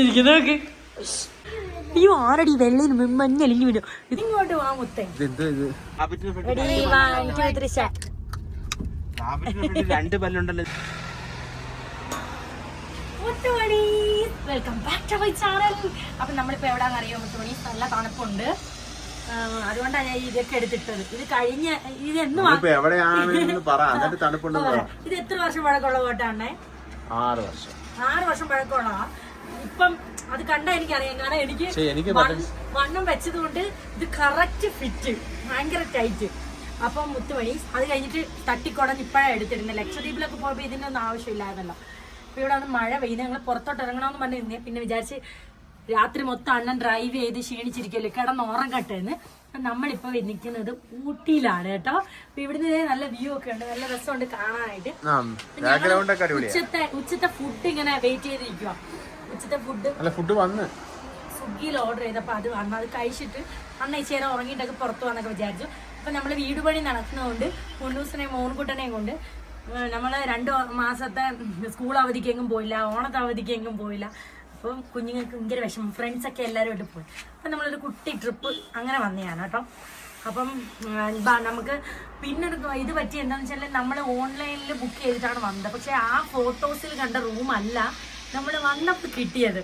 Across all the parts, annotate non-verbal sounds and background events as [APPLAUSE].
എനിക്ക് നോക്ക്. അയ്യോ ആരടി വെള്ളയിൽ മഞ്ഞ അലിഞ്ഞു വിടും ഇതിങ്ങോട്ട് വാ മുത്തേ. രണ്ട് പല്ലുണ്ടല്ലോ. Welcome back to my channel അപ്പൊ നമ്മളിപ്പോ എവിടാന്ന് അറിയോ മുത്തുമണി? നല്ല തണുപ്പുണ്ട്. അതുകൊണ്ടാണ് ഞാൻ ഇതൊക്കെ എടുത്തിട്ടത്. ഇത് കഴിഞ്ഞ ഇത് എന്ന് ഇത് എത്ര വർഷം പഴക്കമുള്ള ബോട്ടാണേ? ആറ് വർഷം. ആറ് വർഷം പഴക്കമുള്ള ഇപ്പം അത് കണ്ടാ എനിക്കറിയാം. കാരണം എനിക്ക് വണ്ണം- വെച്ചത് കൊണ്ട് ഇത് കറക്റ്റ് ഫിറ്റ് ഭയങ്കര ടൈറ്റ് അപ്പം മുത്തുമണി അത് കഴിഞ്ഞിട്ട് തട്ടിക്കുടഞ്ഞ് ഇപ്പോഴാണ് എടുത്തിരുന്നത് ലക്ഷദ്വീപിലൊക്കെ പോയപ്പോൾ ഇതിന്റെ ഒന്നും ആവശ്യമില്ലായിരുന്നല്ലോ. അപ്പൊ ഇവിടെ വന്ന് മഴ പെയ്യുന്നത് ഞങ്ങൾ പുറത്തോട്ട് ഇറങ്ങണമെന്ന് പറഞ്ഞിരുന്നേ. പിന്നെ വിചാരിച്ച് രാത്രി മൊത്തം അണ്ണൻ ഡ്രൈവ് ചെയ്ത് ക്ഷീണിച്ചിരിക്കല്ലേ കിടന്ന് ഉറങ്ങട്ടെന്ന്. അപ്പൊ നമ്മളിപ്പോ നിൽക്കുന്നത് ഊട്ടിയിലാണ് കേട്ടോ. അപ്പൊ ഇവിടുന്ന് നല്ല വ്യൂ ഒക്കെ ഉണ്ട്. നല്ല രസമുണ്ട് കാണാനായിട്ട്. ഉച്ചത്തെ ഉച്ചത്തെ ഫുഡ് ഇങ്ങനെ വെയിറ്റ് ചെയ്തിരിക്കുക ഉച്ചത്തെ ഫുഡ് ഫുഡ് വന്ന്. സ്വിഗ്ഗിയിൽ ഓർഡർ ചെയ്തപ്പോൾ അത് വന്നു. അത് കഴിച്ചിട്ട് അന്ന് ഇച്ചേരം ഉറങ്ങിയിട്ടൊക്കെ പുറത്തു വന്നൊക്കെ വിചാരിച്ചു. അപ്പം നമ്മൾ വീട് പണി നടക്കുന്നതുകൊണ്ട് മുന്നൂസിനെയും മോൻകുട്ടനെയും കൊണ്ട് നമ്മൾ രണ്ട് മാസത്തെ സ്കൂൾ അവധിക്കെങ്കും പോയില്ല ഓണത്തെ അവധിക്കെങ്കും പോയില്ല. അപ്പം കുഞ്ഞുങ്ങൾക്ക് ഭയങ്കര വിഷമം. ഫ്രണ്ട്സൊക്കെ എല്ലാവരും ആയിട്ട് പോയി. അപ്പം നമ്മളൊരു കുട്ടി ട്രിപ്പ് അങ്ങനെ വന്നതാണ് കേട്ടോ. അപ്പം നമുക്ക് പിന്നൊരു ഇത് പറ്റി എന്താണെന്ന് വെച്ചാൽ നമ്മൾ ഓൺലൈനിൽ ബുക്ക് ചെയ്തിട്ടാണ് വന്നത്. പക്ഷേ ആ ഫോട്ടോസിൽ കണ്ട റൂമല്ല നമ്മൾ വന്നപ്പോൾ കിട്ടിയത്.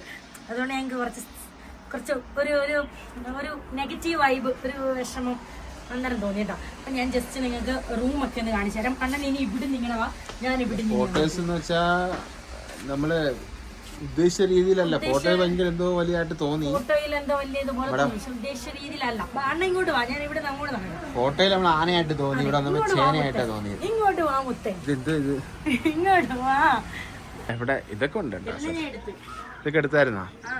അതുകൊണ്ട് ഞങ്ങൾക്ക് കുറച്ച് കുറച്ച് ഒരു ഒരു ഒരു നെഗറ്റീവ് വൈബ് ഒരു വിഷമം അന്നേരം തോന്നി കേട്ടോ. അപ്പം ഞാൻ ജസ്റ്റ് നിങ്ങൾക്ക് റൂം ഒക്കെ ഒന്ന് കാണിച്ചു തരാം. കണ്ണൻ ഇനി ഇവിടെ നിങ്ങളവാ ഞാൻ ഇവിടെ ഫോട്ടോസ് എന്ന് വെച്ചാൽ നമ്മൾ ഉദ്ദേശിച്ച രീതിയിലല്ല. ഫോട്ടോയിൽ ഭയങ്കര എന്തോ വലിയായിട്ട് തോന്നി. ഫോട്ടോയിൽ എന്തോ വലിയ ഇതുപോലെ തോന്നി. പക്ഷെ ഉദ്ദേശിച്ച രീതിയിലല്ല. അണ്ണ ഇങ്ങോട്ട് വാ. ഞാൻ ഇവിടെ അങ്ങോട്ട് നടക്കാം ഫോട്ടോയിൽ നമ്മൾ ആനയായിട്ട് തോന്നി. ഇവിടെ നമ്മൾ ചേനയായിട്ടാ തോന്നി ഇങ്ങോട്ട് വാ മുത്തേ. ഇതെന്തോ ഇത്? ഇങ്ങോട്ട് വാ. എവിടെ ഇതൊക്കെ ഉണ്ട് കേട്ടോ. എല്ലാം ഞാൻ എടുത്ത്. ഇതൊക്കെ എടുത്തായിരുന്നാ? ആ.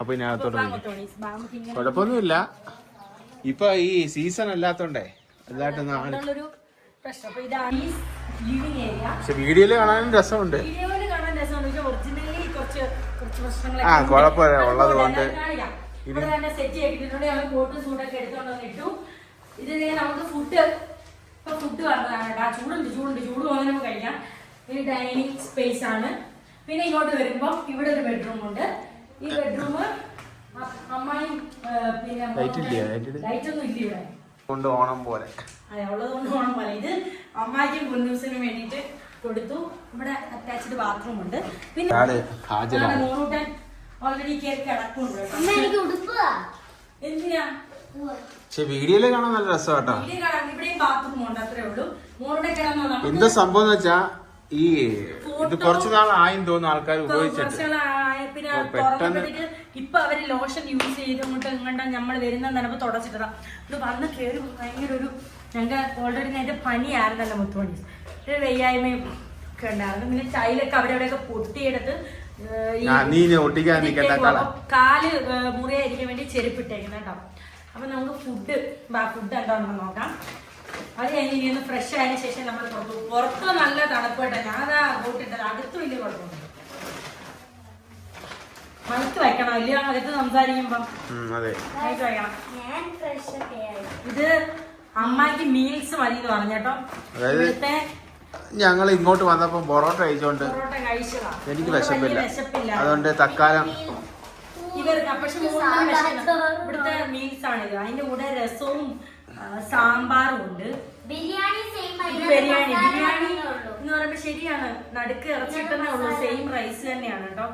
അപ്പൊ ഇതിനകത്തോട്ട് വാ പോയി. മുത്തോണീസ് വാ നമുക്ക് ഇങ്ങനെ കുഴപ്പമൊന്നുമില്ല. ഇപ്പൊ ഈ സീസൺ അല്ലാത്തോണ്ടേ എല്ലായിട്ടും ആണ് ഉള്ളൊരു പ്രശ്നം. അപ്പൊ ഇതാണ് ലിവിങ് ഏരിയ പക്ഷെ വീഡിയോയിൽ കാണാനും രസമുണ്ട്. വീഡിയോയിൽ കാണാൻ രസമുണ്ട്. പക്ഷെ പ്രശ്നങ്ങളൊക്കെ ആ. കുഴപ്പമില്ല ഉള്ളത് കൊണ്ട് ഇവിടെ തന്നെ സെറ്റ് ചെയ്തിട്ടുണ്ട്. ഞങ്ങൾ കോട്ടും സൂട്ടൊക്കെ എടുത്തോണ്ട് വന്നിട്ടു ഇത് നമുക്ക് ഫുഡ് ഇപ്പൊ ഫുഡ് പറഞ്ഞതാണ് കേട്ടോ. ചൂടുണ്ട് ചൂടുണ്ട്. ചൂട് പോകുന്ന നമുക്ക് കഴിക്കാം. ഇത് ഡൈനിങ് സ്പേസ് ആണ്. പിന്നെ ഇങ്ങോട്ട് വരുമ്പോ ഇവിടെ ഒരു ബെഡ്റൂം ഉണ്ട്. ഈ ബെഡ്റൂം അമ്മായി പിന്നെ ഇല്ലേ? Light ലൈറ്റ് ഒന്നും ഇല്ല ഇവിടെ. കൊണ്ട് ഓണം പോലെ. അതെ ഉള്ളത് കൊണ്ട് പോകണം പോലെ. ഇത് അമ്മായിക്കും പൊന്നൂസിനും വേണ്ടിയിട്ട് കൊടുത്തു. ഇവിടെ അറ്റാച്ച്ഡ് ബാത്റൂം ഉണ്ട്. പിന്നെ മോനൂട്ടൻ ഓൾറെഡി കയറി കിടക്കുന്നുണ്ട്. എന്തിനാ? വീഡിയോയിൽ കാണാൻ നല്ല രസമാട്ടോ. ഇവിടെയും ബാത്റൂം ഉണ്ട് അത്രേ ഉള്ളൂ. മോനൂടെ എന്താ സംഭവം എന്ന് വെച്ചാ ഈ ഇത് കുറച്ചു നാൾ ആയും തോന്നുന്നു ആൾക്കാർ ഉപയോഗിച്ചിട്ട്. പെട്ടെന്ന് ഇപ്പൊ അവർ ലോഷൻ യൂസ് ചെയ്തുകൊണ്ട് ഇങ്ങോട്ട് നമ്മൾ വരുന്ന നിലപ്പ് തുടച്ചിട്ടതാ. ഇത് വന്ന് കയറി ഭയങ്കര ഒരു ഞങ്ങൾക്ക് ഓൾറെഡി നേരത്തെ പനിയായിരുന്നല്ലോ മുത്തുപണി ഒരു വെയ്യായ്മയും ഒക്കെ ഉണ്ടായിരുന്നു. പിന്നെ ചൈലൊക്കെ അവരവിടെയൊക്കെ പൊട്ടിയെടുത്ത് ഏഹ്, ഈ ആ, നീ ഇനി ഒട്ടിക്കാൻ നിൽക്കണ്ട ഇതിട്ടേക്കുവാ. കള. അപ്പൊ കാൽ മുറിയായിരിക്കാൻ വേണ്ടി ചെരുപ്പിട്ടേക്കുന്നത് കേട്ടോ. അപ്പൊ നമുക്ക് ഫുഡ് ഫുഡ് എന്താണെന്ന് നോക്കാം. അത് കഴിഞ്ഞ് ഇനി ഒന്ന് ഫ്രഷ് ആയതിനു ശേഷം നമ്മൾ പുറത്തു പോകും. പുറത്ത് നല്ല തണുപ്പ് കേട്ടോ. ഞാനതാ കൂട്ടിട്ടത് അകത്ത് വലിയ കുഴപ്പമൊന്നും മണത്ത് വയ്ക്കണം ഇല്ല അകത്ത് സംസാരിക്കുമ്പം. ഉം, അതെ. മണത്ത് വയ്ക്കണം ഇത് അമ്മായിക്ക് മീൽസ് മതി എന്ന് പറഞ്ഞേട്ടോ അതായത് ഇവിടുത്തെ ഞങ്ങൾ ഇങ്ങോട്ട് വന്നപ്പോൾ പൊറോട്ട കഴിച്ചോണ്ട് എനിക്ക് വിശപ്പില്ല. അതുകൊണ്ട് തക്കാലം. ഇവിടുത്തെ മീൽസ് ആണ് അതിന്റെ കൂടെ രസവും സാമ്പാറും ഉണ്ട്. ബിരിയാണി ബിരിയാണി. ബിരിയാണി എന്ന് പറയുമ്പോ ശരിയാണ്. നടുക്ക് ഇറച്ചിട്ടേ ഉള്ളൂ. സെയിം റൈസ് തന്നെയാണ് കേട്ടോ.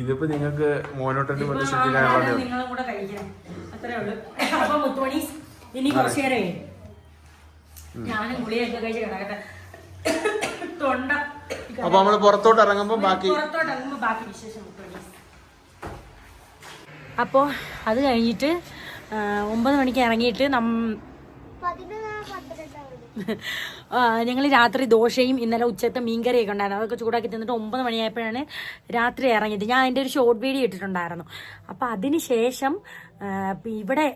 ഇതിപ്പോ നിങ്ങൾക്ക് മോനോട്ടന്റെ നിങ്ങളും കൂടെ കഴിക്കണം? അത്രേ ഉള്ളൂ. അപ്പൊ മുത്തോണി ഇനി കുറച്ചു നേരമേ. ഞാനും ഗുളിയൊക്കെ കഴിച്ച് കിടക്കട്ടെ. തൊണ്ട അപ്പൊ നമ്മൾ പുറത്തോട്ട് ഇറങ്ങുമ്പോ ബാക്കി പുറത്തോട്ട് ബാക്കി വിശേഷം അപ്പോൾ അത് കഴിഞ്ഞിട്ട് ഒമ്പത് മണിക്ക് ഇറങ്ങിയിട്ട് നം ഞങ്ങൾ രാത്രി ദോശയും ഇന്നലെ ഉച്ചത്തെ മീൻകറിയൊക്കെ ഉണ്ടായിരുന്നു. അതൊക്കെ ചൂടാക്കി തിന്നിട്ട് ഒമ്പത് മണിയായപ്പോഴാണ് രാത്രി ഇറങ്ങിയത്. ഞാൻ അതിന്റെ ഒരു ഷോർട്ട് വീഡിയോ ഇട്ടിട്ടുണ്ടായിരുന്നു. അപ്പോൾ അതിന് ശേഷം ഇവിടെ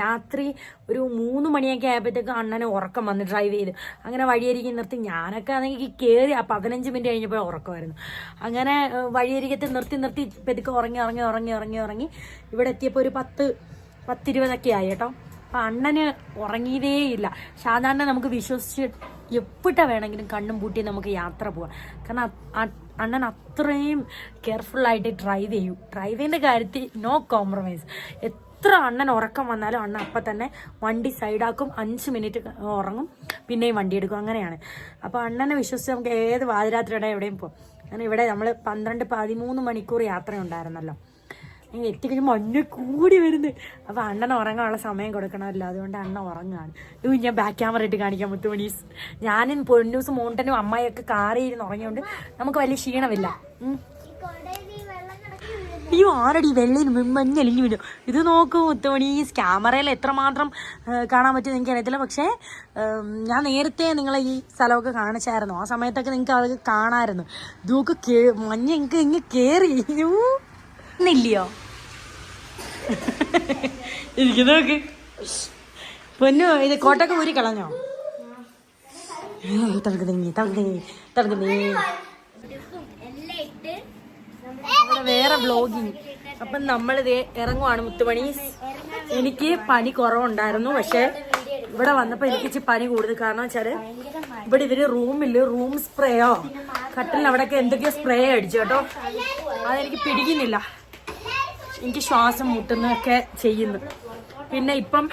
രാത്രി ഒരു മൂന്ന് മണിയൊക്കെ ആയപ്പോഴത്തേക്ക് അണ്ണനെ ഉറക്കം വന്ന് ഡ്രൈവ് ചെയ്ത്. അങ്ങനെ വഴിയരികെ നിർത്തി. ഞാനൊക്കെ ആണെങ്കിൽ കയറി ആ പതിനഞ്ച് മിനിറ്റ് കഴിഞ്ഞപ്പോൾ ഉറക്കമായിരുന്നു. അങ്ങനെ വഴിയരികത്തെ നിർത്തി നിർത്തി പെതുക്കെ ഉറങ്ങി ഉറങ്ങി ഉറങ്ങി ഉറങ്ങി ഉറങ്ങി. ഇവിടെ എത്തിയപ്പോൾ ഒരു പത്ത് പത്തിരുപതൊക്കെ ആയി കേട്ടോ. അപ്പൊ അണ്ണന് ഉറങ്ങിയതേയില്ല സാധാരണ നമുക്ക് വിശ്വസിച്ച് എപ്പിട്ട വേണമെങ്കിലും കണ്ണും പൂട്ടി നമുക്ക് യാത്ര പോവാം. കാരണം അണ്ണൻ അത്രയും കെയർഫുൾ ആയിട്ട് ഡ്രൈവ് ചെയ്യും. ഡ്രൈവിന്റെ കാര്യത്തിൽ നോ കോംപ്രമൈസ് എത്ര അണ്ണൻ ഉറക്കം വന്നാലും അണ്ണൻ അപ്പം തന്നെ വണ്ടി സൈഡാക്കും അഞ്ച് മിനിറ്റ് ഉറങ്ങും. പിന്നെയും വണ്ടി എടുക്കും. അങ്ങനെയാണ്. അപ്പോൾ അണ്ണനെ വിശ്വസിച്ച് നമുക്ക് ഏത് വാതിരാത്രിയുടെ എവിടെയും പോകും അങ്ങനെ ഇവിടെ നമ്മൾ പന്ത്രണ്ട് പതിമൂന്ന് മണിക്കൂർ യാത്രയുണ്ടായിരുന്നല്ലോ. എത്തിക്കഴിഞ്ഞ് മഞ്ഞ കൂടി വരുന്നത് അപ്പോൾ അണ്ണൻ ഉറങ്ങാനുള്ള സമയം കൊടുക്കണമല്ലോ. അതുകൊണ്ട് അണ്ണൻ ഉറങ്ങാണ് ഇത് ഞാൻ ബാക്ക് ക്യാമറ ഇട്ട് കാണിക്കാം മുത്തുമണീസ് ഞാനും പൊന്നൂസ് മോണ്ടനും അമ്മയൊക്കെ കാറിയിരുന്ന് ഉറങ്ങിയോണ്ട് നമുക്ക് വലിയ ക്ഷീണമില്ല. അയ്യോ ആരടി വെള്ളിന് മഞ്ഞലിഞ്ഞു വീഴും ഇത് നോക്കൂ മുത്തുമണി ഈ ക്യാമറയിൽ എത്രമാത്രം കാണാൻ പറ്റും എനിക്ക് അറിയത്തില്ല പക്ഷേ ഞാൻ നേരത്തെ നിങ്ങളെ ഈ സ്ഥലമൊക്കെ കാണിച്ചായിരുന്നു. ആ സമയത്തൊക്കെ നിങ്ങൾക്ക് അതൊക്കെ കാണാമായിരുന്നു ഇതൊക്കെ മഞ്ഞ എനിക്ക് ഇങ്ങ് കയറി ഇന്നില്ലയോ? എനിക്ക് നോക്ക്. പൊന്നു ഇത് കോട്ടൊക്കെ ഊരി കളഞ്ഞോ? തളക്ക് തിങ്ങി തളക്ക് തിങ്ങി തളക്ക് തിങ്ങി വേറെ ബ്ലോഗിങ് അപ്പം നമ്മളിത് ഇറങ്ങുവാണ് മുത്തുമണി. എനിക്ക് പനി കുറവുണ്ടായിരുന്നു പക്ഷെ ഇവിടെ വന്നപ്പോൾ എനിക്ക് ഇച്ചിരി പനി കൂടുതൽ. കാരണം വെച്ചാൽ ഇവിടെ ഇവർ റൂമിൽ റൂം സ്പ്രേയോ കട്ടിലവിടെ അവിടെയൊക്കെ എന്തൊക്കെയോ സ്പ്രേ അടിച്ചു കേട്ടോ. അതെനിക്ക് പിടിക്കുന്നില്ല. എനിക്ക് ശ്വാസം മുട്ടുന്നൊക്കെ ചെയ്യുന്നു. പിന്നെ ഇപ്പം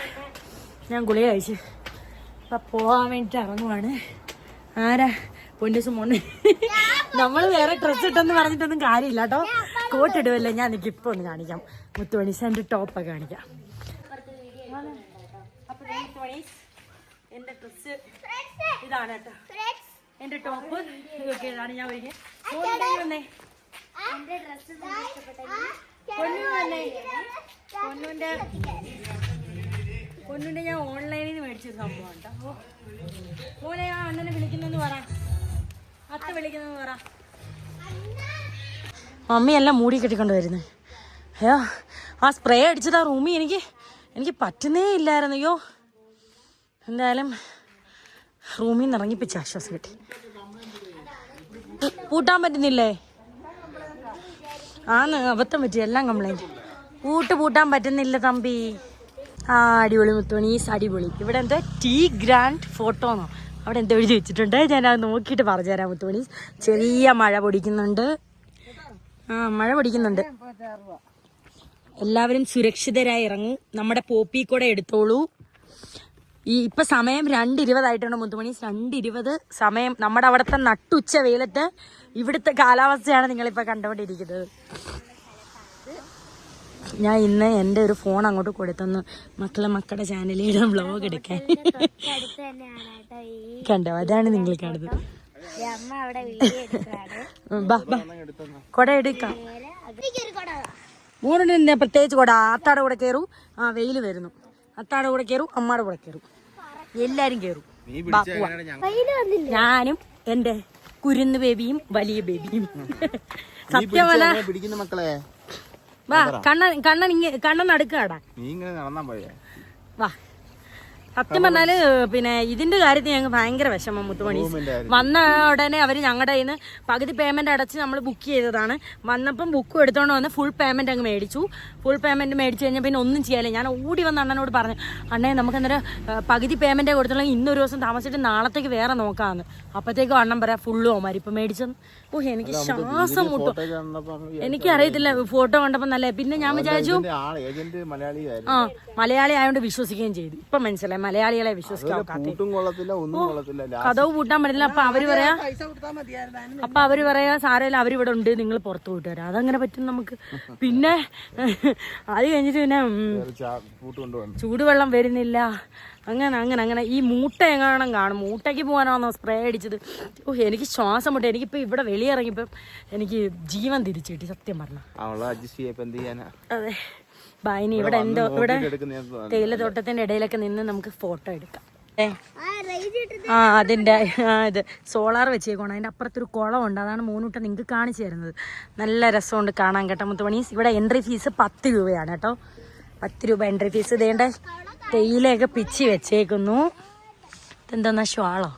ഞാൻ ഗുളിക കഴിച്ചു. അപ്പം പോകാൻ വേണ്ടിയിട്ട് ഇറങ്ങുവാണ്. ആരാ? പൊന്നൂസ് മോണ് നമ്മൾ വേറെ ഡ്രസ്സ് ഇട്ടെന്ന് പറഞ്ഞിട്ടൊന്നും കാര്യമില്ല കേട്ടോ. കോട്ട് ഇടുമല്ലോ ഞാൻ എനിക്ക് ഇപ്പോൾ ഒന്ന് കാണിക്കാം. മുത്തുമണി എന്റെ ടോപ്പൊക്കെ കാണിക്കാം. എന്റെ ഡ്രസ്സ് ഇതാണ് കേട്ടോ. എന്റെ ടോപ്പ് ഇതൊക്കെ ഇതാണ് ഞാൻ ഒരുങ്ങി വന്നേ പൊന്നു പൊന്നുന്റെ ഞാൻ ഓൺലൈനിൽ നിന്ന് മേടിച്ചൊരു സംഭവം മോനെ ആ അണ്ണനെ വിളിക്കുന്നെന്ന് പറ. അത്ത വിളിക്കുന്നെന്ന് പറ. മമ്മിയെല്ലാം മൂടി കെട്ടിക്കൊണ്ട് വരുന്നത് അയ്യോ ആ സ്പ്രേ അടിച്ചത് ആ റൂമിൽ എനിക്ക് എനിക്ക് പറ്റുന്നേ ഇല്ലായിരുന്നു. അയ്യോ എന്തായാലും റൂമിൽ നിന്ന് ഇറങ്ങിപ്പിച്ച ആശ്വാസം കിട്ടി. പൂട്ടാൻ പറ്റുന്നില്ലേ? ആന്ന് അബദ്ധം പറ്റി എല്ലാം കംപ്ലൈന്റ് കൂട്ട് പൂട്ടാൻ പറ്റുന്നില്ല തമ്പി. ആ അടിപൊളി മുത്തുമണീസ് അടിപൊളി ഇവിടെ എന്താ ടീ ഗ്രാൻഡ് ഫോട്ടോന്നോ അവിടെ എന്താ എഴുതി വെച്ചിട്ടുണ്ട്. ഞാൻ അത് നോക്കിയിട്ട് പറഞ്ഞുതരാം മുത്തുമണീസ് ചെറിയ മഴ പൊടിക്കുന്നുണ്ട്. ആ മഴ പൊടിക്കുന്നുണ്ട്. എല്ലാവരും സുരക്ഷിതരായി ഇറങ്ങൂ. നമ്മുടെ പോപ്പി കൂടെ എടുത്തോളൂ. ഈ ഇപ്പൊ സമയം രണ്ട് ഇരുപതായിട്ടുണ്ട് മുത്തുമണി. രണ്ട് സമയം നമ്മുടെ അവിടുത്തെ നട്ടുച്ച വെയിലത്ത് ഇവിടുത്തെ കാലാവസ്ഥയാണ് നിങ്ങളിപ്പോ കണ്ടുകൊണ്ടിരിക്കുന്നത്. ഞാൻ ഇന്ന് എന്റെ ഒരു ഫോൺ അങ്ങോട്ട് കൊടുത്തൊന്ന് മക്കളെ മക്കളുടെ ചാനലിൽ വ്ളോഗ് എടുക്കാൻ. അടുത്ത് തന്നെയാണ് കേട്ടോ ഈ കണ്ടോ? അതാണ് നിങ്ങൾ കാണുന്നത്. ഈ അമ്മ അവിടെ വീഡിയോ എടുക്കാണ് ഉം, ബാ ബാ. കൊട എടുക്കാം. തന്നെ പ്രത്യേകിച്ച് കൊട. അത്താടെ കൂടെ കയറും ആ വെയിൽ വരുന്നു. അത്താടെ കൂടെ കയറും അമ്മാടെ കൂടെ കയറും എല്ലാരും കയറും നീ പിടിച്ച എങ്ങനെയാണ് ഞങ്ങൾ? വന്നില്ല? ഞാനും എന്റെ കുരുന്ന് ബേബിയും വലിയ ബേബിയും. [LAUGHS] സത്യം പിടിക്കുന്ന മക്കളെ. വാ കണ്ണൻ കണ്ണൻ ഇങ്ങനെ കണ്ണൻ അടുക്കാടാ നീ ഇങ്ങനെ നടന്നാ പോയേ? വാ. സത്യം പറഞ്ഞാൽ പിന്നെ ഇതിന്റെ കാര്യത്തിൽ ഞങ്ങൾക്ക് ഭയങ്കര വിഷമം മുത്തുമണി. വന്ന ഉടനെ അവർ ഞങ്ങളുടെ കയ്യിൽ നിന്ന് പകുതി പേയ്മെന്റ് അടച്ച് നമ്മൾ ബുക്ക് ചെയ്തതാണ്. വന്നപ്പം ബുക്ക് എടുത്തോണ്ട് വന്ന് ഫുൾ പേയ്മെന്റ് അങ്ങ് മേടിച്ചു. ഫുൾ പേയ്മെന്റ് മേടിച്ചു കഴിഞ്ഞാൽ പിന്നെ ഒന്നും ചെയ്യാനില്ല. ഞാൻ ഓടി വന്ന അണ്ണനോട് പറഞ്ഞു അണ്ണേ നമുക്ക് അന്നേരം പകുതി പേയ്മെന്റ് കൊടുത്തുള്ള. ഇന്നൊരു ദിവസം താമസിച്ചിട്ട് നാളത്തേക്ക് വേറെ നോക്കാമെന്ന് അപ്പോഴത്തേക്കും അണ്ണൻ പറയാം ഫുള്ളും അവന്മാർ ഇപ്പം മേടിച്ചെന്ന്. ഓ എനിക്ക് ശ്വാസം മുട്ടും. ഫോട്ടോ കണ്ടപ്പോ അങ്ങ് വിചാരിച്ചു. എനിക്കറിയത്തില്ല ഫോട്ടോ കണ്ടപ്പോ നല്ല പിന്നെ ഞാൻ വിചാരിച്ചു ആ മലയാളി ആയതുകൊണ്ട് വിശ്വസിക്കുകയും ചെയ്തു. ഇപ്പൊ മനസ്സിലായി മലയാളികളെ വിശ്വസിക്കാൻ കഥവ് പൂട്ടാൻ പറ്റില്ല. അപ്പൊ അവർ പറയാ അപ്പൊ അവർ പറയാ സാരമില്ല അവരിവിടെ ഉണ്ട് നിങ്ങൾ പുറത്തു പോയിട്ട് വരാം. അതങ്ങനെ പറ്റും നമുക്ക്. പിന്നെ അത് കഴിഞ്ഞിട്ട് പിന്നെ ചൂടുവെള്ളം വരുന്നില്ല. അങ്ങനെ അങ്ങനെ അങ്ങനെ. ഈ മൂട്ട എങ്ങാണം കാണും? മൂട്ടയ്ക്ക് പോകാനാണോ സ്പ്രേ അടിച്ചത്? ഓ എനിക്ക് ശ്വാസം മുട്ട. എനിക്കിപ്പോ ഇവിടെ വെളിയിറങ്ങിയപ്പം എനിക്ക് ജീവൻ തിരിച്ചു കിട്ടി സത്യം പറഞ്ഞ. അതെ. ബായിനി ഇവിടെ എന്തോ ഇവിടെ തേയിലത്തോട്ടത്തിന്റെ ഇടയിലൊക്കെ നിന്ന് നമുക്ക് ഫോട്ടോ എടുക്കാം. ഏ. ആ അതിന്റെ അതിന്റെ ആ, ഇത് സോളാർ വെച്ചേക്കണം അതിന്റെ അപ്പുറത്തൊരു കുളമുണ്ട്. അതാണ് മൂന്നൂട്ട നിങ്ങൾക്ക് കാണിച്ചു തരുന്നത്. നല്ല രസമുണ്ട് കാണാൻ കേട്ടോ മുത്തുമണീസ് ഇവിടെ എൻട്രി ഫീസ് പത്ത് രൂപയാണ് കേട്ടോ. പത്ത് രൂപ എൻട്രി ഫീസ് ഇതേണ്ട? തേയിലയൊക്കെ പിച്ചി വെച്ചേക്കുന്നു. ഇതെന്താ ശ്വാളോ?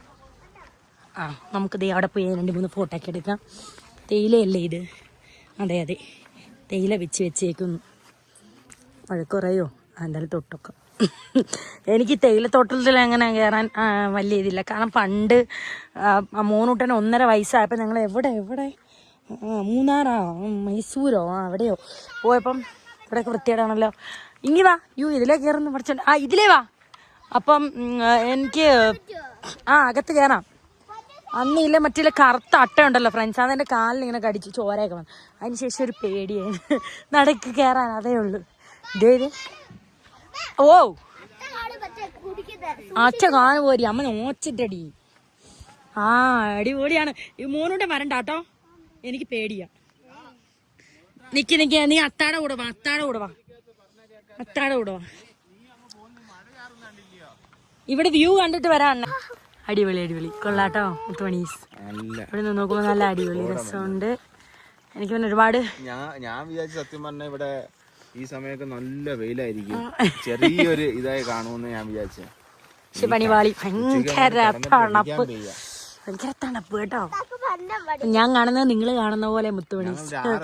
ആ നമുക്ക് ദേ അവിടെ പോയി രണ്ട് മൂന്ന് ഫോട്ടോ ഒക്കെ എടുക്കാം. തേയിലയല്ലേ ഇത്? അതെ അതെ. തേയില വെച്ച് വെച്ചേക്കുന്നു. മഴക്കുറയോ എന്തായാലും തൊട്ടൊക്കെ. എനിക്ക് തേയിലത്തോട്ടത്തിൽ അങ്ങനെ കയറാൻ വലിയ ഇതില്ല. കാരണം പണ്ട് മൂന്നൂട്ടൻ ഒന്നര വയസ്സായപ്പോൾ ഞങ്ങൾ എവിടെ എവിടെ? മൂന്നാറോ മൈസൂരോ? അവിടെയോ? പോയപ്പം ഇവിടെയൊക്കെ വൃത്തിയേടാണല്ലോ ഇങ്ങി വാ. യു ഇതിലേ കയറുന്നു പഠിച്ചോണ്ട് ആ ഇതിലേ വാ. അപ്പം എനിക്ക് ആ അകത്ത് കയറാം അന്ന് ഇല്ല മറ്റേ കറുത്ത അട്ട ഉണ്ടല്ലോ ഫ്രണ്ട്സ് അതെന്റെ കാലിൽ ഇങ്ങനെ കടിച്ച് ചോരയൊക്കെ വന്നു. അതിന് ശേഷം ഒരു പേടിയായി. നടക്ക് കയറാൻ അതേ ഉള്ളൂ. ഇതേ ഇത്. ഓ. അച്ഛ കാണു പോരി. അമ്മ നോച്ചിട്ടടി. ആ അടിപൊളിയാണ്. ഈ മോനൂടെ വരണ്ട കേട്ടോ. എനിക്ക് പേടിയാ. നിക്ക് നിക്ക്. നീ അത്താടെ കൂടെ വാ അത്താടെ കൂടെ വാ. അത്താടെ വിടോ ഇവിടെ വ്യൂ കണ്ടിട്ട് വരാ അണ്ണ. അടിപൊളി അടിപൊളി. കൊള്ളാട്ടോ മുത്തുമണീസ് ഇവിടെ നിന്ന് നോക്കുമ്പോൾ നല്ല അടിപൊളി രസമുണ്ട്. എനിക്ക് പിന്നെ ഒരുപാട് ഞാൻ ഞാൻ വിചാരിച്ചു സത്യം പറഞ്ഞ ഇവിടെ ഈ സമയത്ത് നല്ല വെയിലായിരിക്കും. ചെറിയൊരു ഇതായി കാണുമെന്ന് ഞാൻ വിചാരിച്ചു. പക്ഷെ പണിപാളി ഭയങ്കര തണുപ്പ്. ഭയങ്കര തണുപ്പ് കേട്ടോ. ഞാൻ കാണുന്നത് നിങ്ങൾ കാണുന്ന പോലെ മുത്തുമണി.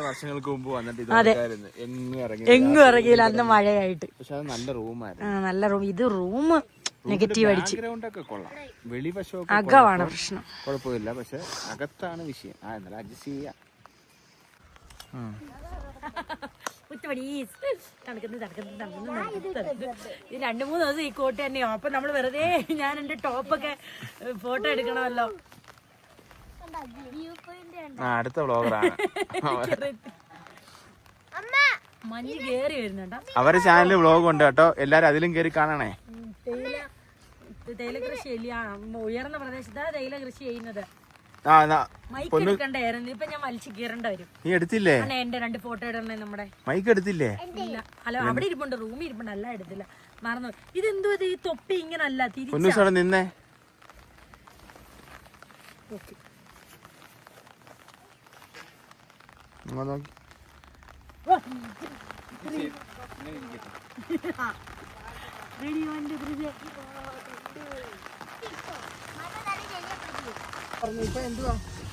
വർഷങ്ങൾക്ക് മുമ്പ് വന്നിട്ട് ഇതായിരുന്നു എങ്ങും ഇറങ്ങി എങ്ങും ഇറങ്ങിയില്ല അന്ന് മഴയായിട്ട്. പക്ഷെ നല്ല റൂമായിരുന്നു ആ, നല്ല റൂം ഇത് റൂം നെഗറ്റീവ് അടിച്ച്. അകമാണ് പ്രശ്നം. കുഴപ്പമില്ല. പക്ഷെ അകത്താണ് വിഷയം. ആ എന്നാലും അഡ്ജസ്റ്റ് ചെയ്യാം. ഇത് രണ്ടു മൂന്ന് ദിവസം ഈ കോട്ട് തന്നെയോ അപ്പൊ നമ്മൾ വെറുതെ ഞാൻ എന്റെ ടോപ്പൊക്കെ ഫോട്ടോ എടുക്കണമല്ലോ. ആ അടുത്ത വ്ളോഗറാണ് മഞ്ഞ് കേറി വരുന്നുണ്ടോ. അവരുടെ ചാനലിൽ വ്ളോഗ് ഉണ്ട് കേട്ടോ. എല്ലാരും അതിലും കേറി കാണണേ. തേയില തേയില കൃഷി ഇല്ല ഉയർന്ന പ്രദേശത്താണ് തേയില കൃഷി ചെയ്യുന്നത്. ആ എന്നാ, മൈക്ക് എടുക്കണ്ടായിരുന്നു ഇപ്പൊ ഞാൻ വലിച്ചു കീറേണ്ട വരും. നീ എടുത്തില്ലേ? എന്റെ രണ്ട് ഫോട്ടോ ഇടണേ നമ്മുടെ. മൈക്ക് എടുത്തില്ലേ? ഹലോ അവിടെ ഇരിപ്പുണ്ട് റൂമിൽ ഇരിപ്പുണ്ട്. അല്ല എടുത്തില്ല. മറന്നു ഇതെന്തോ ഇത്? ഈ തൊപ്പി ഇങ്ങനെ അല്ല തിരിച്ചു. നിന്നേ. ഇങ്ങോട്ട് നോക്കി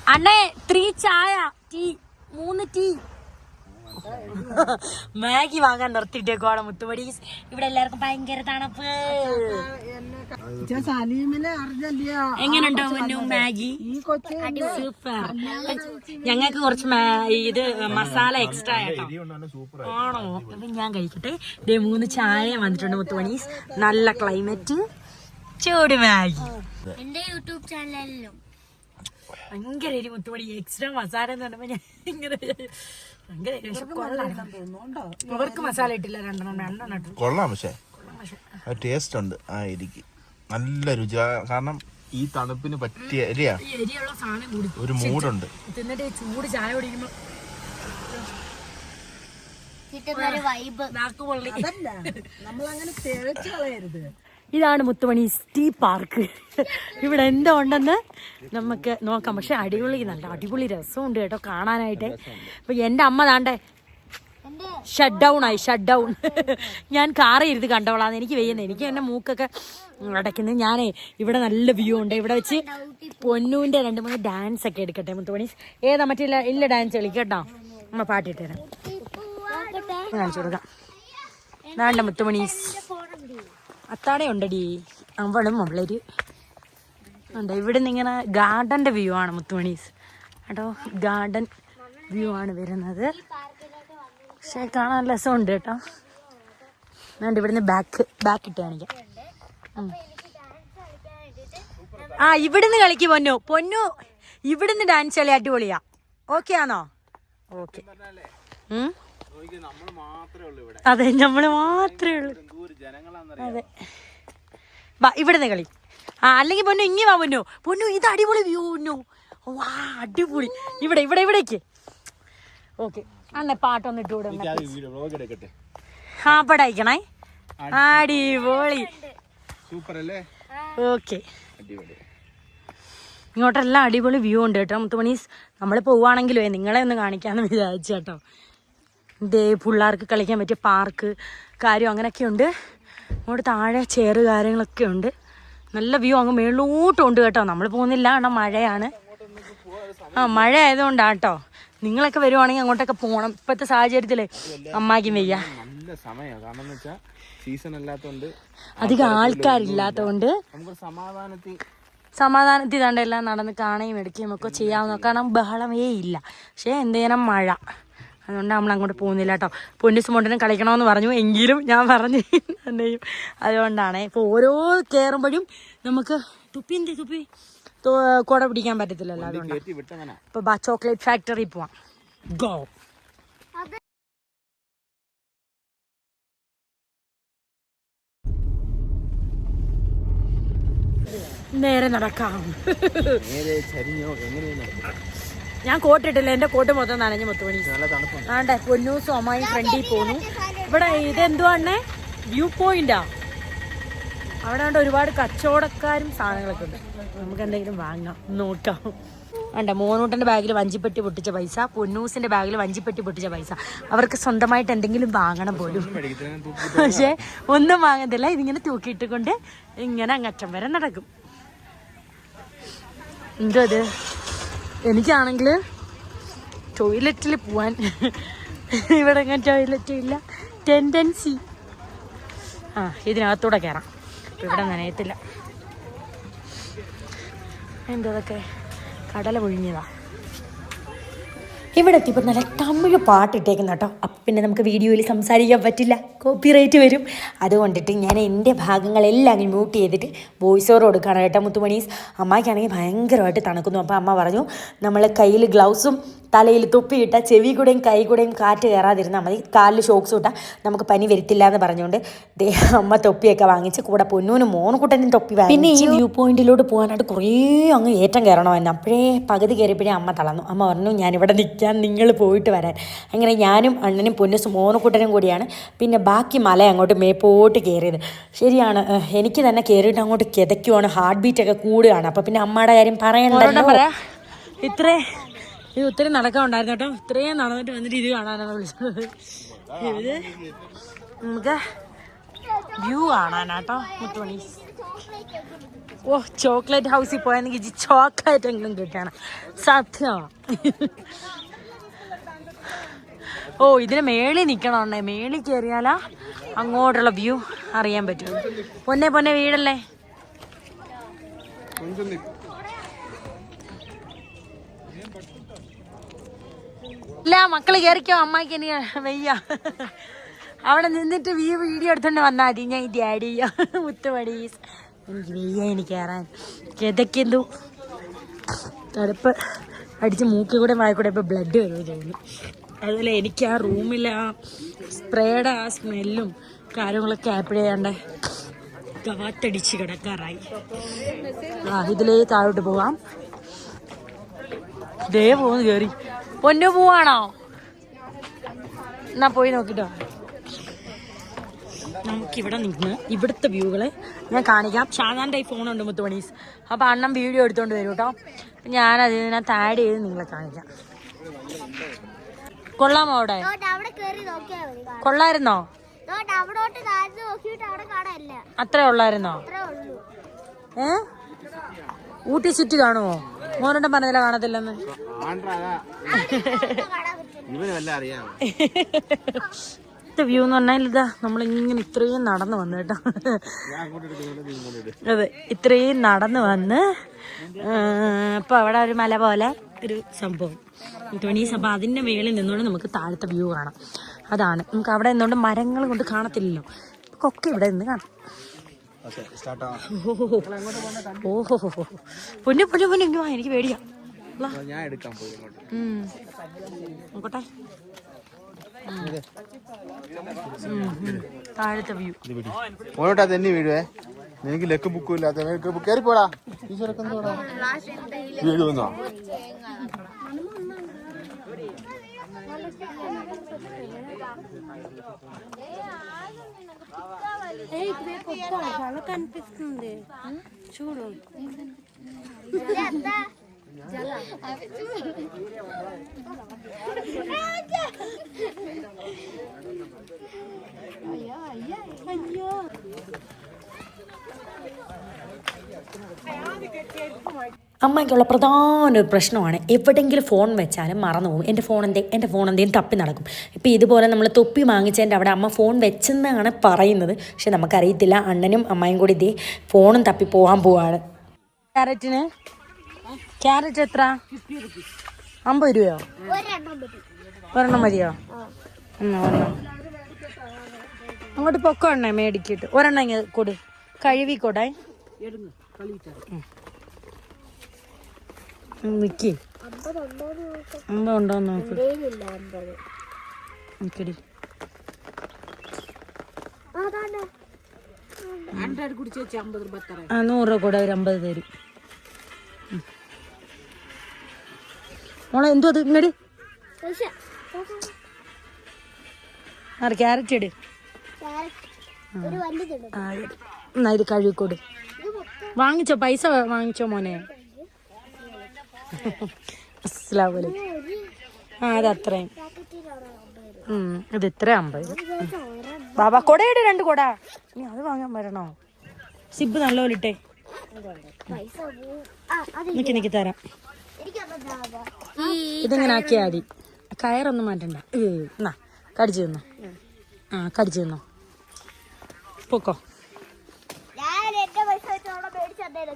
അണ്ണേ ത്രീ ചായ ടീ മൂന്ന് ടീ. [LAUGHS] മാഗി വാങ്ങാൻ നിർത്തിയിട്ടേക്കോടെ മുത്തുപടി. ഇവിടെ എല്ലാവർക്കും ഭയങ്കര തണുപ്പ്. എങ്ങനെയുണ്ടോ മുന്നു മാഗി? സൂപ്പർ. ഞങ്ങൾക്ക് കുറച്ച് മാ- ഇത് മസാല എക്സ്ട്രാ ആണോ? അപ്പൊ ഞാൻ കഴിക്കട്ടെ. ഇതേ മൂന്ന് ചായ വന്നിട്ടുണ്ട് മുത്തുപണീസ് നല്ല ക്ലൈമറ്റ് ചൂട് മാഗി. എന്റെ യൂട്യൂബ് ചാനലിലും. ഭയങ്കര ഒരു എക്സ്ട്രാ മസാല എന്ന് പറയുമ്പോ ഞാൻ ഇങ്ങനെ പക്ഷെ കൊള്ളാം. അവർക്ക് മസാല ഇട്ടില്ല രണ്ടെണ്ണം രണ്ടെണ്ണം ഇട്ടു. കൊള്ളാം പക്ഷേ. ടേസ്റ്റ് ഉണ്ട്. ആ എരിക്ക്. നല്ല രുചി. കാരണം ഈ തണുപ്പിന് പറ്റിയ എരിയാ. ഈ എരിയുള്ള സാധനം കൂടി. ഒരു മൂടുണ്ട് തിന്നിട്ട് ചൂട് ചായ കുടിക്കുമ്പോ വൈബ് നാക്ക് പൊള്ളി. ഇതാണ് മുത്തുമണി സ്റ്റീ പാർക്ക്. ഇവിടെ എന്തോ ഉണ്ടെന്ന് നമുക്ക് നോക്കാം. പക്ഷെ അടിപൊളി നല്ല അടിപൊളി രസം ഉണ്ട് കേട്ടോ കാണാനായിട്ട്. അപ്പൊ എന്റെ അമ്മ താണ്ടേ ഷട്ട് ഡൗൺ ആയി ഷട്ട് ഡൗൺ ഞാൻ കാറിൽ ഇരുന്ന് കണ്ടോളാം എനിക്ക് വെയ്യുന്നത് എനിക്ക് എന്നെ മൂക്കൊക്കെ അടയ്ക്കുന്നത് ഞാനേ ഇവിടെ നല്ല വ്യൂ ഉണ്ട്. ഇവിടെ വെച്ച് പൊന്നൂന്റെ രണ്ട് മൂന്ന് ഡാൻസ് ഒക്കെ എടുക്കട്ടെ മുത്തുമണി. ഏതാ മറ്റേ ഇല്ല- ഡാൻസ് കളിക്കട്ടോ അമ്മ പാട്ടിട്ട് തരാം കാണിച്ചു കൊടുക്കാം. വേണ്ട മുത്തുമണീസ് അത്താടെ ഉണ്ടടി അവളും അവളൊരു ഉണ്ട് ഇവിടെ നിന്ന് ഇങ്ങനെ ഗാർഡന്റെ വ്യൂ ആണ് മുത്തുമണീസ്. കേട്ടോ ഗാർഡൻ വ്യൂ ആണ് വരുന്നത്. പക്ഷെ കാണാൻ രസമുണ്ട് കേട്ടോ. വേണ്ട ഇവിടുന്ന് ബാക്ക് ബാക്ക് ഇട്ട് കാണിക്കാം. ആ ഇവിടുന്ന് കളിക്ക് പൊന്നു. പൊന്നു ഇവിടുന്ന് ഡാൻസ് കളി അടിപൊളിയാ. ഓക്കെ ആണോ? ഓക്കെ അതെ നമ്മൾ മാത്രമേ ഉള്ളൂ. അതെ. വാ ഇവിടുന്ന് കളി. ആ അല്ലെങ്കിൽ പൊന്നു ഇങ്ങി വാ പൊന്നു. പൊന്നു ഇത് അടിപൊളി വ്യൂ പൊന്നു. വാ അടിപൊളി. ഇവിടെ ഇവിടെ ഇവിടേക്ക്. ഓക്കെ. അന്നെ പാട്ടൊന്ന് ഇട്ട് എടുക്കട്ടെ. ആ പടയിക്കണേ അടിപൊളി. സൂപ്പർ അല്ലേ ഓക്കെ. അടിപൊളി. ഇങ്ങോട്ടെല്ലാം അടിപൊളി വ്യൂ ഉണ്ട് കേട്ടോ. മുത്തുമണീസ് നമ്മൾ പോവുകയാണെങ്കിലേ നിങ്ങളെ ഒന്ന് കാണിക്കാമെന്ന് വിചാരിച്ചു കേട്ടോ. ദേ പിള്ളേർക്ക് കളിക്കാൻ പറ്റിയ പാർക്ക് കാര്യം അങ്ങനെയൊക്കെ ഉണ്ട്. അങ്ങോട്ട് താഴെ ചെയറ് കാര്യങ്ങളൊക്കെ ഉണ്ട്. നല്ല വ്യൂ അങ്ങ് മേളിലോട്ടും ഉണ്ട് കേട്ടോ. നമ്മൾ പോകുന്നില്ല കാരണം മഴയാണ്. ആ മഴ ആയതുകൊണ്ടാണ് കേട്ടോ നിങ്ങളൊക്കെ വരുവാണെങ്കിൽ അങ്ങോട്ടൊക്കെ പോകണം ഇപ്പോഴത്തെ സാഹചര്യത്തിൽ അമ്മാക്കും വയ്യ. നല്ല സമയമാണ് കാരണം എന്ന് വെച്ചാൽ സീസൺ അല്ലാത്തതുകൊണ്ട് അധികം ആൾക്കാരില്ലാത്തതുകൊണ്ട് സമാധാനത്തിൽ സമാധാനത്തിൽ തണ്ടെല്ലാം നടന്ന് കാണുകയും എടുക്കുകയും ഒക്കെ ചെയ്യാവുന്ന കാരണം ബഹളമേ ഇല്ല. പക്ഷേ എന്ത് ചെയ്യണം? മഴ. അതുകൊണ്ട് നമ്മൾ അങ്ങോട്ട് പോകുന്നില്ല കേട്ടോ. പൊന്നിസ് മൊണ്ടിനും കളിക്കണമെന്ന് പറഞ്ഞു. എങ്കിലും ഞാൻ പറഞ്ഞു എന്നെയും അതുകൊണ്ടാണ് ഇപ്പോൾ ഓരോ കയറുമ്പോഴും നമുക്ക് തുപ്പി എന്ത് തുപ്പി കുട പിടിക്കാൻ പറ്റത്തില്ലല്ലോ അതുകൊണ്ട്. ഇപ്പോൾ ബാ ചോക്ലേറ്റ് ഫാക്ടറി പോവാം. ഗോ. നേരെ നടക്കാം. നേരെ ചരിഞ്ഞോ? എങ്ങനെയാണ് ഞാൻ കോട്ട് കോട്ടിട്ടില്ല എന്റെ കോട്ട് മൊത്തം നനഞ്ഞു മുത്തുമണി. ആണ്ടെ പൊന്നൂസും അമ്മായി ഫ്രണ്ടിൽ പോന്നു ഇവിടെ ഇതെന്തുവാണേ വ്യൂ പോയിന്റാ അവിടെ ഉണ്ട് ഒരുപാട് കച്ചവടക്കാരും സാധനങ്ങളൊക്കെ ഉണ്ട്. നമുക്ക് എന്തെങ്കിലും വാങ്ങാം. നോക്കാം. വേണ്ട മോനൂട്ടന്റെ ബാഗിൽ വഞ്ചിപ്പെട്ടി പൊട്ടിച്ച പൈസ പൊന്നൂസിന്റെ ബാഗിൽ വഞ്ചിപ്പെട്ടി പൊട്ടിച്ച പൈസ. അവർക്ക് സ്വന്തമായിട്ട് എന്തെങ്കിലും വാങ്ങണം പോലും. പക്ഷെ ഒന്നും വാങ്ങത്തില്ല. ഇതിങ്ങനെ തൂക്കിയിട്ട് കൊണ്ട് ഇങ്ങനെ അങ്ങറ്റം വരെ നടക്കും. എന്തോ അത് എനിക്കാണെങ്കിൽ ടോയ്ലറ്റിൽ പോവാൻ [LAUGHS] ഇവിടെ അങ്ങനെ ടോയ്ലറ്റ് ഇല്ല. ടെൻഡൻസി ആ ഇതിനകത്തൂടെ കയറാം ഇവിടെ നനയത്തില്ല. എന്തൊക്കെ കടല പൊഴിഞ്ഞതാ ഇവിടെ എത്തിയപ്പോൾ നല്ല തമിഴ് പാട്ടിട്ടേക്കുന്ന കേട്ടോ. അപ്പം പിന്നെ നമുക്ക് വീഡിയോയിൽ സംസാരിക്കാൻ പറ്റില്ല. കോപ്പിറൈറ്റ് വരും. അതുകൊണ്ടിട്ട് ഞാൻ എന്റെ ഭാഗങ്ങളെല്ലാം അങ്ങ് മ്യൂട്ട് ചെയ്തിട്ട് വോയിസ് ഓവർ കൊടുക്കുകയാണ് കേട്ടോ മുത്തുമണീസ്. അമ്മയ്ക്കാണെങ്കിൽ ഭയങ്കരമായിട്ട് തണുക്കുന്നു. അപ്പോൾ അമ്മ പറഞ്ഞു നമ്മൾ കയ്യിൽ ഗ്ലൗസും തലയിൽ തൊപ്പിയിട്ട ചെവി കൂടെയും കൈ കൂടെയും കാറ്റ് കയറാതിരുന്നാൽ മതി. കാലിൽ ഷോക്സ് ഇട്ടാൽ നമുക്ക് പനി വരത്തില്ല എന്ന് പറഞ്ഞുകൊണ്ട് ദേ അമ്മ തൊപ്പിയൊക്കെ വാങ്ങിച്ച് കൂടെ പൊന്നൂനും മോനുകുട്ടനും തൊപ്പി വാങ്ങി പിന്നെ ഈ വ്യൂ പോയിന്റിലോട്ട് പോകാനായിട്ട് കുറേ അങ്ങ് ഏറ്റം കയറണമായിരുന്നു അപ്പോഴേ പകുതി കയറിയപ്പോഴേ അമ്മ തളർന്നു. അമ്മ പറഞ്ഞു ഞാനിവിടെ നിൽക്കാൻ നിങ്ങൾ പോയിട്ട് വരാൻ. അങ്ങനെ ഞാനും അണ്ണനും പൊന്നുസും മോനുകുട്ടനും കൂടിയാണ് പിന്നെ ബാക്കി മല അങ്ങോട്ട് മേപ്പോട്ട് കയറിയത്. ശരിയാണ് എനിക്ക് തന്നെ കയറിയിട്ട് അങ്ങോട്ട് കിതയ്ക്കുവാണ് ഹാർട്ട് ബീറ്റ് ഒക്കെ കൂടുകയാണ്. അപ്പോൾ പിന്നെ അമ്മയുടെ കാര്യം പറയണ്ടല്ലോ. ഇത്രേ. ഇത് ഒത്തിരി നടക്കാൻ ഉണ്ടായിരുന്നു കേട്ടോ. ഇത്രയും നടന്നിട്ട് വന്നിട്ട് ഇത് കാണാനാണ് വിളിച്ചത്. ഇത് നമുക്ക് വ്യൂ കാണാനാട്ടോ മുത്തുമണി ഓ ചോക്ലേറ്റ് ഹൗസിൽ പോയെങ്കിൽ ഇജി ചോക്ലേറ്റ് എങ്കിലും കിട്ടണം. സത്യമാണ് ഓ ഇതിന് മേളി നിൽക്കണമെന്നേ മേളിൽ കയറിയാലാ അങ്ങോട്ടുള്ള വ്യൂ അറിയാൻ പറ്റും. പൊന്നെ പൊന്നെ വീടല്ലേ? ഇല്ല മക്കൾ കയറിക്കോ അമ്മയ്ക്ക് ഇനി വയ്യ. അവിടെ നിന്നിട്ട് വീ വീഡിയോ എടുത്തോണ്ട് വന്നാൽ മതി. ഞാൻ ഇത് ആഡ് ചെയ്യാം എനിക്ക് വയ്യ എനിക്ക് കയറാൻ കിതക്കെന്തു തലപ്പ് അടിച്ച് മൂക്കി കൂടെ വായിക്കൂടെ ഇപ്പൊ ബ്ലഡ് വരുമോ തോന്നുന്നു അതുപോലെ എനിക്ക് ആ റൂമിലെ ആ സ്പ്രേയുടെ ആ സ്മെല്ലും കാര്യങ്ങളൊക്കെ ആപ്പിഴയാണ്ട് കാറ്റടിച്ച് കിടക്കാറായി. ആ ഇതിലേ താഴോട്ട് പോവാം. ദേ പോകുന്നു കേറി. പൊന്നു പോവാണോ? എന്നാ പോയി നോക്കിട്ടോ. നമുക്കിവിടെ നിന്ന് ഇവിടുത്തെ വ്യൂകൾ ഞാൻ കാണിക്കാം. ഷാജാന്റെ ഈ ഫോണുണ്ട് മുത്തുമണീസ് അപ്പൊ അണ്ണൻ വീഡിയോ എടുത്തോണ്ട് വരും കേട്ടോ. ഞാൻ ഇതിനകത്ത് ആഡ് ചെയ്ത് നിങ്ങളെ കാണിക്കാം. കൊള്ളാമോ അവിടെ. കൊള്ളായിരുന്നോ? അത്രേ ഉള്ളായിരുന്നോ? ഏ? ഊട്ടി ചുറ്റി കാണുമോ മോനുണ്ടും പറഞ്ഞില്ല കാണത്തില്ലെന്ന്. വ്യൂ എന്ന് പറഞ്ഞാൽ ഇതാ നമ്മളിങ്ങനെ ഇത്രയും നടന്നു വന്നു കേട്ടോ. അതെ ഇത്രയും നടന്നു വന്ന് ഇപ്പൊ അവിടെ ഒരു മല പോലെ ഒരു സംഭവം. ട്വനീസ് അപ്പോൾ അതിന്റെ മേളിൽ നിന്നുകൊണ്ട് നമുക്ക് താഴത്തെ വ്യൂ കാണാം. അതാണ്. നമുക്ക് അവിടെ നിന്നുകൊണ്ട് മരങ്ങൾ കൊണ്ട് കാണത്തില്ലല്ലോ. കൊക്കെ ഇവിടെ നിന്ന് കാണാം. ഓഹോ. പൊന്നു പൊന്നു പൊന്നു ഇങ്ങ് വാ, എനിക്ക് പേടിയാ. ഞാൻ എടുക്കാൻ പോയി. നോക്കട്ടെ. താഴത്തെ വ്യൂ ഓനോട്ടാ തന്നെ വീഴുവേ. നിനക്ക് ലെക്ക് ബുക്കും ഇല്ലാത്ത കയറി പോടാ. ടീച്ചറൊക്കെ എന്തോടാ വീഴുവെന്നോ కనిపిస్తుంది చూడు അമ്മയ്ക്കുള്ള പ്രധാന ഒരു പ്രശ്നമാണ് എവിടെയെങ്കിലും ഫോൺ വെച്ചാലും മറന്നു പോകും. എന്റെ ഫോൺ എന്തേ എന്റെ ഫോൺ എന്തേലും തപ്പി നടക്കും. ഇപ്പോൾ ഇതുപോലെ നമ്മൾ തൊപ്പി വാങ്ങിച്ചതിന്റെ അവിടെ അമ്മ ഫോൺ വെച്ചെന്നാണ് പറയുന്നത്. പക്ഷെ നമുക്കറിയത്തില്ല. അണ്ണനും അമ്മയും കൂടി ഇതേ ഫോണും തപ്പി പോകാൻ പോവാണ്. ക്യാരറ്റിന്? ക്യാരറ്റ് എത്ര? അമ്പത് രൂപയോ? ഒരെണ്ണം മതി ഒരെണ്ണം. മതിയോ അങ്ങോട്ട് പൊക്കോ എണ്ണ മേടിക്കിട്ട്. ഒരെണ്ണം കൊടു. കഴുവിക്കോട്ടെ നൂറ് രൂപ കൂടെ ഒരു അമ്പത് തരും. മോളെ എന്തോ അത്? ഇങ്ങടി. ആ ക്യാരറ്റ് ഇട്. എന്നാ ഇത് കഴുകിക്കോട് വാങ്ങിച്ചോ പൈസ വാങ്ങിച്ചോ മോനെ? അസ്സലാമലൈക്കും ഒരു ആ അത് അത്രയും. ഇത് ഇത്ര അമ്പത്. ബാബാ കൊടയുടെ രണ്ട് കൊട. നീ അത് വാങ്ങാൻ വരണോ? സിബ് ആ അത് നിക്ക് നിക്ക് തരാം. ഇതിങ്ങനെ ആക്കിയാൽ മതി കയറൊന്നും മാറ്റണ്ട. എന്നാ കടിച്ചു തിന്നോ. ആ കടിച്ചു തിന്നോ. പൊക്കോ.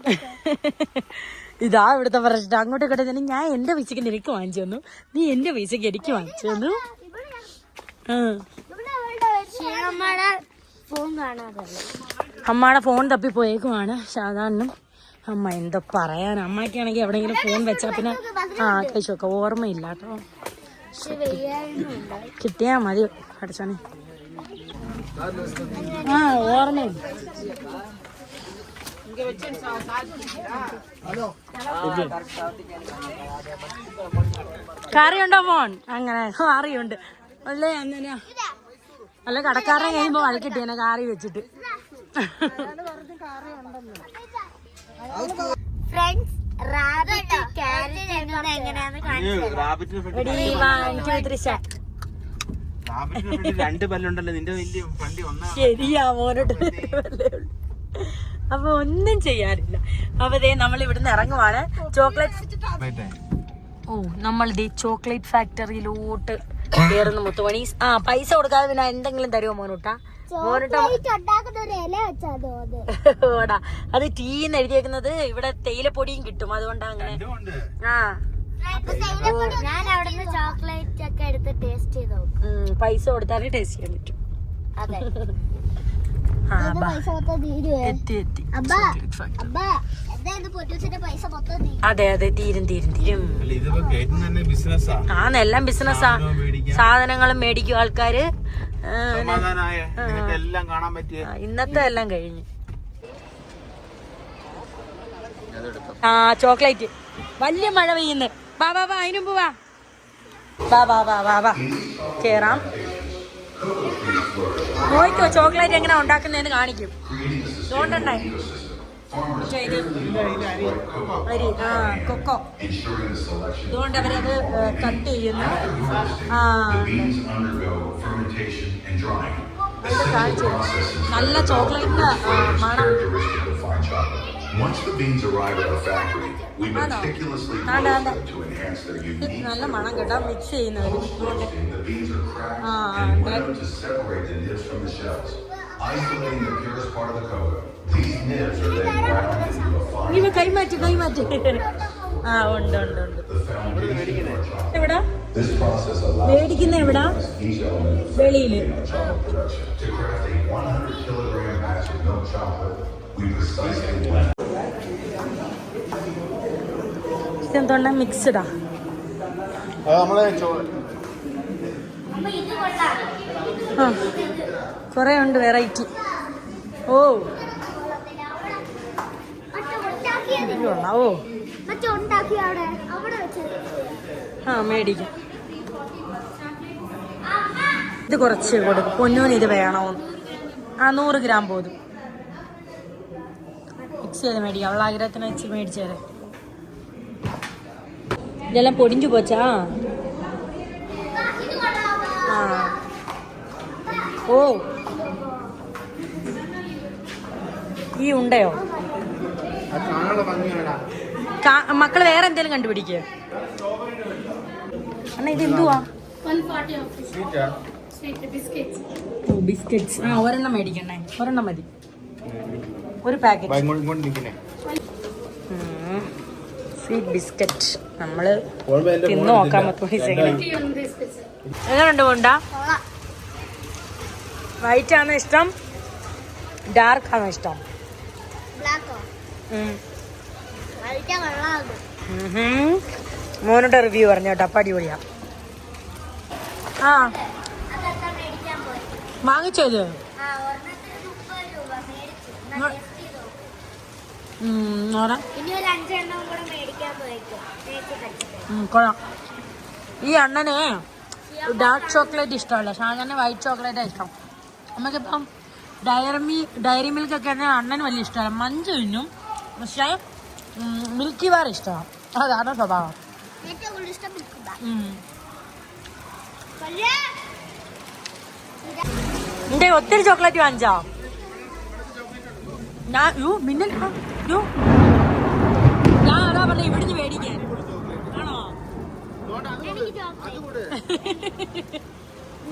[LAUGHS] ഇതാ ഇവിടുത്തെ പ്രശ്നം. അങ്ങോട്ട് ഇങ്ങോട്ട് തന്നെ ഞാൻ എന്റെ പൈസക്ക് നിനക്ക് വാങ്ങിച്ചു തന്നു. നീ എന്റെ പൈസക്ക് എനിക്ക് വാങ്ങിച്ചു തന്നു. അമ്മയുടെ ഫോൺ തപ്പിപ്പോയേക്കുമാണ് സാധാരണ. അമ്മ എന്തോ പറയാൻ? അമ്മയ്ക്കാണെങ്കിൽ എവിടെയെങ്കിലും ഫോൺ വെച്ചാൽ പിന്നെ ആ കഴിച്ചൊക്കെ ഓർമ്മയില്ല കേട്ടോ. കിട്ടിയാ മതി അടച്ചാണെ ആ ഓർമ്മയില്ല. കറിയുണ്ടോ മോൻ? അങ്ങനെ കറിയുണ്ട് അല്ലേ അങ്ങനെ അല്ല കടക്കാരൻ കഴിയുമ്പോ വഴക്കിട്ടേനെ കാറി വെച്ചിട്ട്. ഫ്രണ്ട്സ് റാബിറ്റ് ക്യാരറ്റ് എങ്ങനെയാന്ന് കാണിച്ചു രണ്ട് പല്ലുണ്ടല്ലോ നിന്റെ വലിയ വണ്ടി ഒന്നാ. ശരിയാ മോനോട്ട് അപ്പൊ ഒന്നും ചെയ്യാറില്ല. അപ്പൊ ദേ നമ്മൾ ഇവിടുന്ന് ഇറങ്ങുവാണ്. ചോക്ലേറ്റ് ഓ നമ്മൾ ദേ ചോക്ലേറ്റ് ഫാക്ടറിയിലോട്ട് കയറുന്ന മുത്തുമണി. ആ പൈസ കൊടുക്കാതെ പിന്നെ എന്തെങ്കിലും തരുമോ മോനൂട്ടാ? മോനൂട്ട ചോക്ലേറ്റ് ഇല വെച്ചാ തോന്നുന്നു ഓടാ. അത് ടീന്ന് എഴുതിയേക്കുന്നത് ഇവിടെ തേയിലപ്പൊടിയും കിട്ടും. അതുകൊണ്ടാ അങ്ങനെ. ആ. ഞാൻ അവിടുന്ന് ചോക്ലേറ്റ് ഒക്കെ എടുത്ത് ടേസ്റ്റ് ചെയ്ത് നോക്കും. പൈസ കൊടുത്താലേ ടേസ്റ്റ് ചെയ്യാൻ പറ്റും. അതെ. അതെ അതെ തീരും തീരും തീരും. ആണ് എല്ലാം ബിസിനസ്സാ സാധനങ്ങളും മേടിക്കും ആൾക്കാര്. ഇന്നത്തെ എല്ലാം കഴിഞ്ഞു. ആ ചോക്ലേറ്റ്. വലിയ മഴ പെയ്യുന്നു. വാ വാ വാ അതിനു മുമ്പ് വാ. വാ വാ വാ വാ വാ. കേറാം. മോയ്ക്കോ ചോക്ലേറ്റ് എങ്ങനെ ഉണ്ടാക്കുന്നതെന്ന് കാണിക്കും. തോണ്ടണ്ടേ അരി. ആ കൊക്കോ. അതുകൊണ്ട് അവരത് കട്ട് ചെയ്യുന്നു. നല്ല ചോക്ലേറ്റ് മണം. Once the beans arrive at ആണോ? നല്ല മണം കേട്ടോ മിക്സ് ചെയ്യുന്നവരും ഇവ കൈമാറ്റി കൈമാറ്റി. ആ ഉണ്ട് ഉണ്ട് ഉണ്ട്. എവിടെ? മേടിക്കുന്ന എവിടെ? വെളിയിൽ We precisely went. ഇതെന്തുകൊണ്ട മിക്സ്ഡാ ആ കുറേ ഉണ്ട് വെറൈറ്റി ഓ. ഓ. ആ മേടിക്കാം. ഇത് കുറച്ച് കൊടുക്കും. പൊന്നൂന് ഇത് വേണമെന്ന് ആ നൂറ് ഗ്രാം പോതും മിക്സ് ചെയ്ത് മേടിക്കാം. അവൾ ആഗ്രഹത്തിന് വെച്ച് മേടിച്ചു ഇതെല്ലാം പൊടിഞ്ഞു പോച്ചാ? ഓ. ഈ ഉണ്ടയോ? മക്കൾ വേറെ എന്തേലും ആ ഒരെണ്ണം മേടിക്കണേ. ഒരെണ്ണം മതി. ഒരു പാക്കറ്റ്. സ്വീറ്റ് ബിസ്ക്കറ്റ് നമ്മൾ തിന്നു നോക്കാൻ പറ്റും എങ്ങനെയുണ്ട് കൊണ്ട വൈറ്റ് ആണോ ഇഷ്ടം? ഡാർക്ക് ആണോ ഇഷ്ടം? മോനോട്ട് റിവ്യൂ പറഞ്ഞു കേട്ടോ അപ്പം അടിപൊളിയാ. ആ. അതെന്താ മേടിക്കാൻ പോയി വാങ്ങിച്ചോ ഇത്? കൊള്ളാം. ഈ അണ്ണന് ഡാർക്ക് ചോക്ലേറ്റ് ഇഷ്ടമല്ല. ഷാജാന് വൈറ്റ് ചോക്ലേറ്റാണ് ഇഷ്ടം നമുക്കിപ്പം ഡയറി ഡയറി മിൽക്ക് ഒക്കെ ആണെങ്കിൽ അണ്ണന് വലിയ ഇഷ്ടമല്ല. മഞ്ച് തിന്നും. പക്ഷേ മിൽക്കി ബാർ ഇഷ്ടമാണ്. അതാണ് സ്വഭാവം. നിന്റെ ഒത്തിരി ചോക്ലേറ്റ് വാങ്ങിച്ചോ? ഞാൻ യു മിന്നൽ ഞാൻ അതാ പറഞ്ഞ ഇവിടുന്ന് മേടിക്കാൻ. ആണോ? [LAUGHS]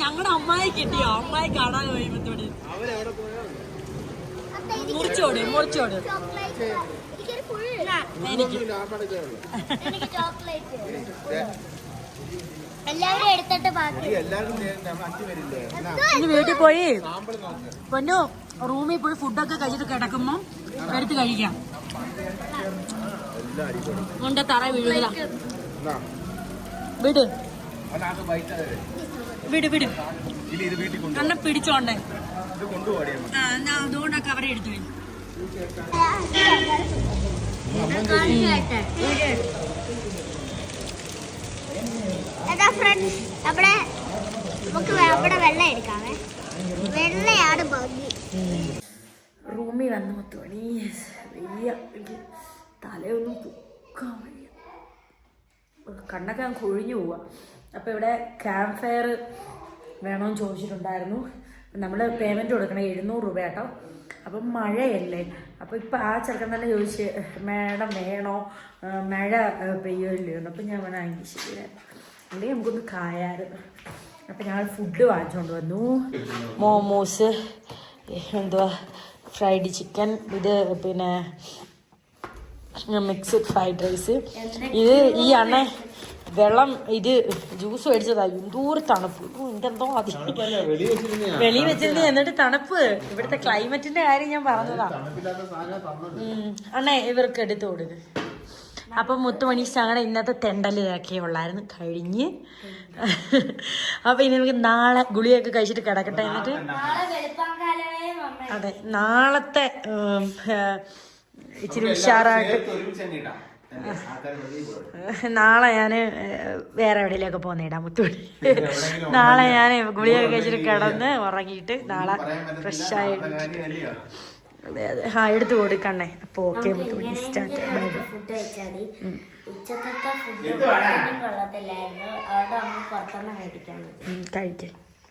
ഞങ്ങളുടെ അമ്മായി കിട്ടിയോ? അമ്മായി കാണാൻ കഴിയുമ്പോഴത്തോട് മുറിച്ചോട് മുറിച്ചോട്. വീട്ടിൽ പോയി. പൊന്നു റൂമിൽ പോയി ഫുഡൊക്കെ കഴിച്ചിട്ട് കിടക്കുമ്പോ എടുത്ത് കഴിക്കാം. കൊണ്ട് തറ വീഴുക വിട്. വിട് വിട്. കണ്ണ പിടിച്ചോണ്ടേ ആ എന്നാ അതുകൊണ്ടൊക്കെ അവരെ എടുത്തു ഫ്രണ്ട്സ് നമ്മുടെ നമുക്ക് അവിടെ വെള്ളം എടുക്കാവേ. വെള്ളയാണ് ഭംഗി. റൂമിൽ വന്ന് വയ്യ. എനിക്ക് തലയൊന്നും പൊക്കാൻ വയ്യ. കണ്ണൊക്കെ ഞാൻ കൊഴിഞ്ഞു പോവുക അപ്പോൾ ഇവിടെ ക്യാമ്പ് ഫയർ വേണമെന്ന് ചോദിച്ചിട്ടുണ്ടായിരുന്നു. നമ്മൾ പേയ്മെന്റ് കൊടുക്കണം എഴുന്നൂറ് രൂപ കേട്ടോ. അപ്പം മഴയല്ലേ? അപ്പോൾ ഇപ്പം ആ ചെറുക്കൻ തന്നെ ചോദിച്ച് മേഡം വേണോ? മഴ പെയ്യുമല്ലോ? അപ്പം ഞാൻ വേണമെങ്കിൽ ശരിയായിരുന്നു അല്ലെങ്കിൽ നമുക്കൊന്ന് കായായിരുന്നു അപ്പം ഞങ്ങൾ ഫുഡ് വാങ്ങിച്ചുകൊണ്ട് വന്നു. മോമോസ് എന്തുവാ? ഫ്രൈഡ് ചിക്കൻ ഇത് പിന്നെ മിക്സ്ഡ് ഫ്രൈഡ് റൈസ് ഇത് ഈ അണ വെള്ളം ഇത് ജ്യൂസ് മേടിച്ചതാ. എന്തോരം തണുപ്പ്. എന്തെന്തോ അതി വെളി വെച്ചിരുന്നു. എന്നിട്ട് തണുപ്പ്. ഇവിടുത്തെ ക്ലൈമറ്റിന്റെ കാര്യം ഞാൻ പറഞ്ഞതാ. അണേ അണ്ണേ ഇവർക്ക് എടുത്തു കൊടുക്ക്. അപ്പൊ മുത്തുമണി ഞങ്ങളുടെ ഇന്നത്തെ ഇതൊക്കെ ഉള്ളായിരുന്നു. കഴിഞ്ഞ്. അപ്പൊ ഇനി നമുക്ക് നാളെ ഗുളിയൊക്കെ കഴിച്ചിട്ട് കിടക്കട്ടെ എന്നിട്ട്? അതെ നാളത്തെ ഇച്ചിരി ഉഷാറായിട്ട് നാളെ ഞാൻ വേറെ എവിടെയെങ്കിലൊക്കെ പോകുന്നിടാം മുത്തുപടി. നാളെ ഞാൻ ഗുളിയൊക്കെ കഴിച്ചിട്ട് കിടന്ന് ഉറങ്ങിയിട്ട് നാളെ ഫ്രഷ് ആയിട്ട് അതെ അതെ. ആ എടുത്തു കൊടുക്കണേ അപ്പോൾ ഓക്കെ മുത്തുപടി സ്റ്റാർട്ട് കഴിക്കാം.